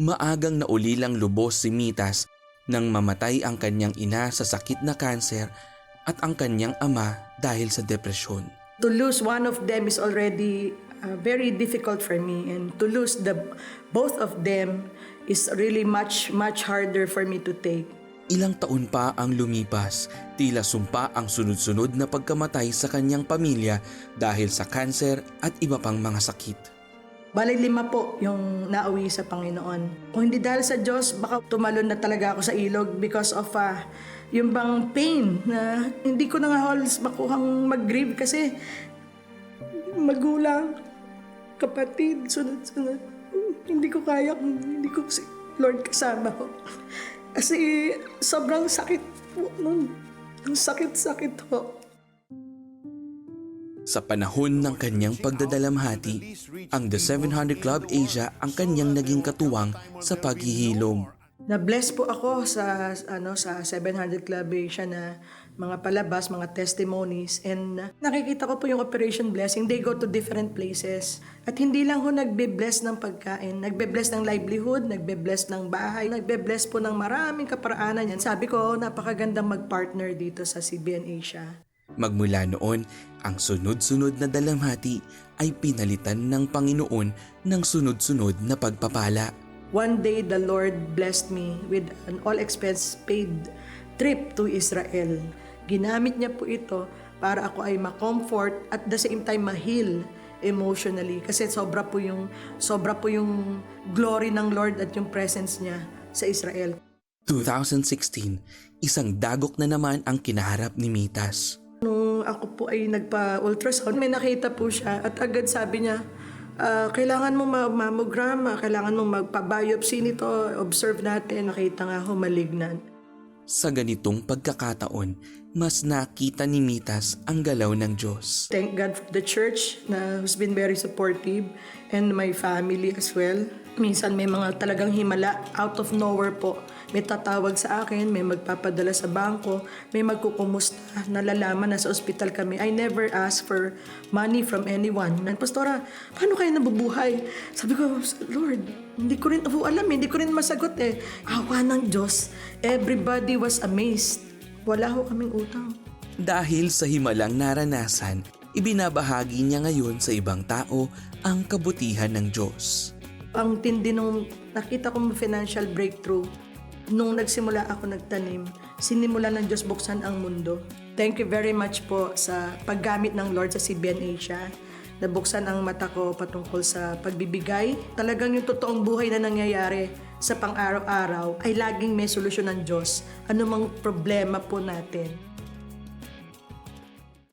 Maagang naulilang lubos si Mitas nang mamatay ang kanyang ina sa sakit na kanser at ang kanyang ama dahil sa depresyon. To lose one of them is already uh, very difficult for me and to lose the both of them is really much much harder for me to take. Ilang taon pa ang lumipas, tila sumpa ang sunod-sunod na pagkamatay sa kanyang pamilya dahil sa kanser at iba pang mga sakit. Bali lima po yung nauwi sa Panginoon. Kung hindi dahil sa Diyos, baka tumalon na talaga ako sa ilog because of uh, yung bang pain na hindi ko na nga halos makuhang mag-grieve kasi magulang, kapatid, sunod-sunod. Hindi ko kaya kung hindi ko si Lord kasama ko. Kasi sobrang sakit po nun. Ang sakit-sakit po. Sa panahon ng kanyang pagdadalamhati, ang The 700 Club Asia ang kanyang naging katuwang sa paghihilom. Na-bless po ako sa ano sa 700 Club Asia na mga palabas, mga testimonies and nakikita ko po yung Operation Blessing. They go to different places. At hindi lang ho nagbe-bless ng pagkain, nagbe-bless ng livelihood, nagbe-bless ng bahay, nagbe-bless po ng maraming kaparaanan yan. Sabi ko, napakagandang mag-partner dito sa CBN Asia. Magmula noon, ang sunod-sunod na dalamhati ay pinalitan ng Panginoon ng sunod-sunod na pagpapala. One day, the Lord blessed me with an all-expense paid trip to Israel. Ginamit niya po ito para ako ay ma-comfort at the same time ma-heal emotionally kasi sobra po yung sobra po yung glory ng Lord at yung presence niya sa Israel. 2016, isang dagok na naman ang kinaharap ni Mitas. Nung ako po ay nagpa-ultrasound, may nakita po siya at agad sabi niya, "Ah, kailangan mo ma-mammogram, ah, kailangan mo magpa-biopsy nito, observe natin, nakita nga ho malignant. Sa ganitong pagkakataon, mas nakita ni Mitas ang galaw ng Diyos. Thank God for the church na who's been very supportive and my family as well. Minsan may mga talagang himala out of nowhere po. May tatawag sa akin, may magpapadala sa bangko, may magkukumusta, nalalaman na sa ospital kami. I never ask for money from anyone. And Pastora, paano kayo nabubuhay? Sabi ko, Lord, hindi ko rin po alam, eh. hindi ko rin masagot eh. Awa ng Diyos. Everybody was amazed. Wala ho kaming utang. Dahil sa himalang naranasan, ibinabahagi niya ngayon sa ibang tao ang kabutihan ng Diyos. Ang tindi nung nakita kong financial breakthrough nung nagsimula ako nagtanim, sinimula ng Diyos buksan ang mundo. Thank you very much po sa paggamit ng Lord sa CBN Asia. Nabuksan ang mata ko patungkol sa pagbibigay. Talagang yung totoong buhay na nangyayari sa pang-araw-araw ay laging may solusyon ng Diyos. Ano mang problema po natin.